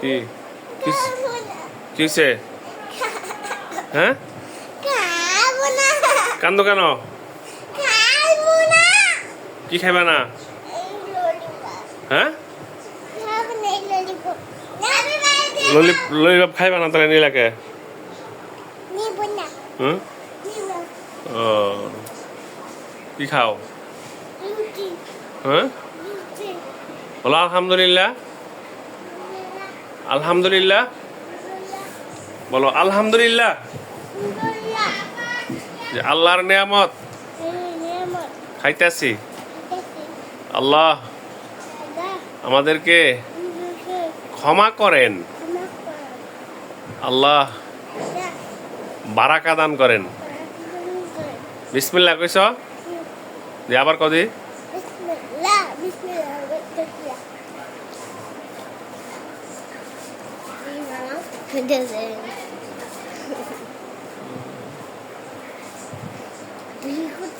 কি? কিস- কিসে? হ্যাঁ? কান্দো কেন? খাব কি খাইবা না? হ্যাঁ? খাব ললিপপ ললি ললিপপ খাইবা না তাহলে নীলাকে? নিব হুম? ও। কি খাও? হ্যাঁ? বলো আলহামদুলিল্লাহ। আলহামদুলিল্লাহ। বলো, আলহামদুলিল্লাহ। যে আল্লাহর নিয়ামত। খাইতেছি। আল্লাহ আমাদেরকে ক্ষমা করেন। আল্লাহ বারাকা দান করেন। বিসমিল্লাহ কইস যে আবার কদি Doesn't. Are you good